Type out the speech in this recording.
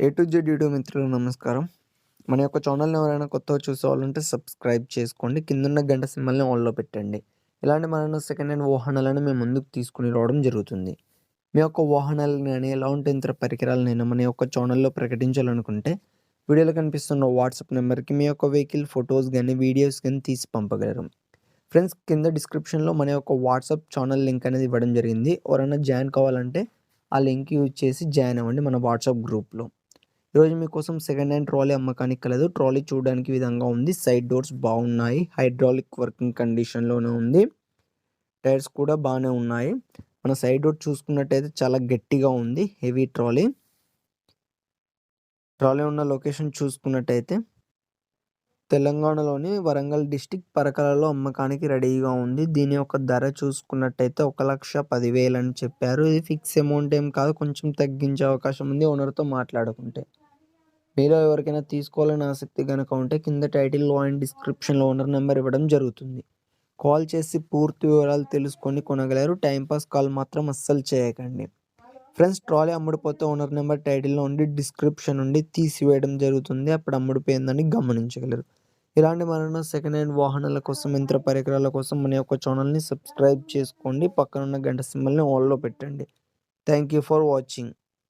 A to Z YouTube మిత్రులకు నమస్కారం. మన యొక్క ఛానల్ని ఎవరైనా కొత్తగా చూసేవాళ్ళంటే సబ్స్క్రైబ్ చేసుకోండి. కిందున్న గంట సింబల్ని ఆన్లో పెట్టండి. ఇలాంటి మన సెకండ్ హ్యాండ్ వాహనాలను మేము ముందుకు తీసుకుని రావడం జరుగుతుంది. మీ యొక్క వాహనాలను కానీ ఎలాంటి యంత్ర పరికరాలనైనా మన యొక్క ఛానల్లో ప్రకటించాలనుకుంటే వీడియోలో కనిపిస్తున్న వాట్సాప్ నెంబర్కి మీ యొక్క వెహికల్ ఫొటోస్ కానీ వీడియోస్ కానీ తీసి పంపగలరు. ఫ్రెండ్స్ కింద డిస్క్రిప్షన్లో మన యొక్క వాట్సాప్ ఛానల్ లింక్ అనేది ఇవ్వడం జరిగింది. ఎవరైనా జాయిన్ కావాలంటే ఆ లింక్ యూజ్ చేసి జాయిన్ అవ్వండి మన వాట్సాప్ గ్రూప్లో ఈరోజు మీకోసం సెకండ్ హ్యాండ్ ట్రాలీ అమ్మకానికి కలదు. ట్రాలీ చూడడానికి విధంగా ఉంది. సైడ్ డోర్స్ బాగున్నాయి. హైడ్రాలిక్ వర్కింగ్ కండిషన్లోనే ఉంది. టైర్స్ కూడా బాగానే ఉన్నాయి. మన సైడ్ డోర్ చూసుకున్నట్టయితే చాలా గట్టిగా ఉంది. హెవీ ట్రాలీ ట్రాలీ ఉన్న లొకేషన్ చూసుకున్నట్టయితే తెలంగాణలోని వరంగల్ డిస్టిక్ పరకలలో అమ్మకానికి రెడీగా ఉంది. దీని యొక్క ధర చూసుకున్నట్టయితే ఒక లక్ష పదివేలు అని చెప్పారు. ఇది ఫిక్స్ అమౌంట్ ఏం కాదు. కొంచెం తగ్గించే అవకాశం ఉంది. ఓనర్తో మాట్లాడుకుంటే. మీలో ఎవరికైనా తీసుకోవాలని ఆసక్తి కనుక ఉంటే కింద టైటిల్లో అండ్ డిస్క్రిప్షన్లో ఓనర్ నెంబర్ ఇవ్వడం జరుగుతుంది. కాల్ చేసి పూర్తి వివరాలు తెలుసుకొని కొనగలరు. టైంపాస్ కాల్ మాత్రం అస్సలు చేయకండి. ఫ్రెండ్స్ ట్రాలీ అమ్ముడిపోతే ఓనర్ నెంబర్ టైటిల్లో ఉండి డిస్క్రిప్షన్ నుండి తీసివేయడం జరుగుతుంది. అప్పుడు అమ్ముడిపోయిందని గమనించగలరు. ఇలాంటి మరణ సెకండ్ హ్యాండ్ వాహనాల కోసం యంత్ర పరికరాల కోసం మన యొక్క ఛానల్ని సబ్స్క్రైబ్ చేసుకోండి. పక్కనున్న గంట సింబల్ని ఆన్లో పెట్టండి. Thank you for watching.